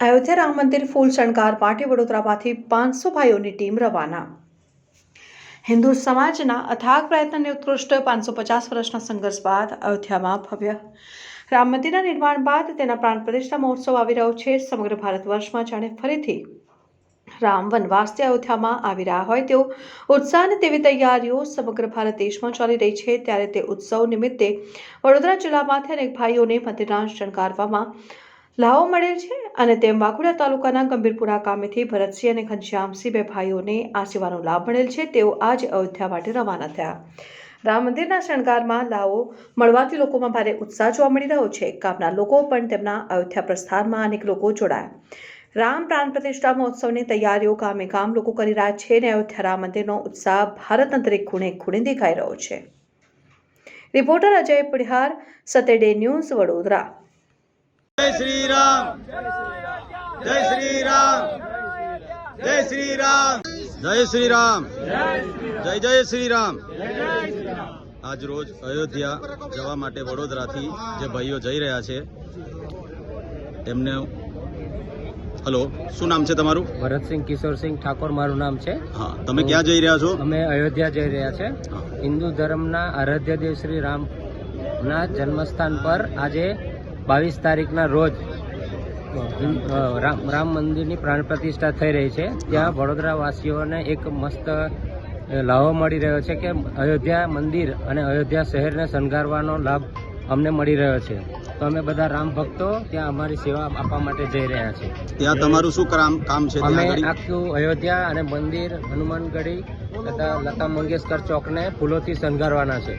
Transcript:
અયોધ્યા રામ મંદિર ફૂલ શણગાર માટે વડોદરામાંથી પાંચસો ભાઈઓની ટીમ રવાના. હિન્દુ સમાજના અથાગ પ્રયત્નને ઉત્કૃષ્ટ પાંચસો પચાસ વર્ષના સંઘર્ષ બાદ અયોધ્યામાં ભવ્ય રામ મંદિરના નિર્માણ બાદ તેના પ્રાણ પ્રતિષ્ઠા મહોત્સવ આવી રહ્યો છે. સમગ્ર ભારત વર્ષમાં જાણે ફરીથી રામ વનવાસથી અયોધ્યામાં આવી રહ્યા હોય તેઓ ઉત્સાહ અને તેવી તૈયારીઓ સમગ્ર ભારત દેશમાં ચાલી રહી છે. ત્યારે તે ઉત્સવ નિમિત્તે વડોદરા જિલ્લામાંથી અનેક ભાઈઓને મંદિરના શણગારવામાં લાવો મળેલ છે અને તેમ વાઘોડા તાલુકાના ગંભીરપુરા ગામેથી ભરતસિંહ અને ઘનશ્યામસિંહ બે ભાઈઓને આ સેવાનો લાભ મળેલ છે. તેઓ આજ અયોધ્યા માટે રવાના થયા. રામ મંદિરના શણગારમાં લાવો મળવાથી લોકોમાં ભારે ઉત્સાહ જોવા મળી રહ્યો છે. ગામના લોકો પણ તેમના અયોધ્યા પ્રસ્થાનમાં અનેક લોકો જોડાયા. રામ પ્રાણ પ્રતિષ્ઠા મહોત્સવની તૈયારીઓ ગામે ગામ લોકો કરી રહ્યા છે અને અયોધ્યા રામ મંદિરનો ઉત્સાહ ભારતના દરેક ખૂણે ખૂણે દેખાઈ રહ્યો છે. રિપોર્ટર અજય પડિહાર સતેડે ન્યૂઝ વડોદરા. જય શ્રી રામ જય શ્રી રામ જય શ્રી રામ જય શ્રી રામ જય જય શ્રી રામ આજ રોજ અયોધ્યા જવા માટે વડોદરાથી જે ભાઈઓ જઈ રહ્યા છે એમને હલો શું નામ છે તમારું? ભરતસિંહ કિશોરસિંહ ઠાકોર મારું નામ છે. હા તમે ક્યાં જઈ રહ્યા છો? અમે અયોધ્યા જઈ રહ્યા છે. હિન્દુ ધર્મના આરાધ્ય દેવ શ્રી રામના જન્મસ્થાન પર આજે બાવીસ તારીખના રોજ રામ રામ મંદિરની પ્રાણ પ્રતિષ્ઠા થઈ રહી છે. ત્યાં વડોદરાવાસીઓને એક મસ્ત લાહો મળી રહ્યો છે કે અયોધ્યા મંદિર અને અયોધ્યા શહેરને શણગારવાનો લાભ અમને મળી રહ્યો છે. તો અમે બધા રામ ભક્તો ત્યાં અમારી સેવા આપવા માટે જઈ રહ્યા છે ત્યાં તમારું શું કામ કામ છે? અમે આખું અયોધ્યા અને મંદિર હનુમાનગઢી તથા લતા મંગેશકર ચોકને ફૂલોથી શણગારવાના છે.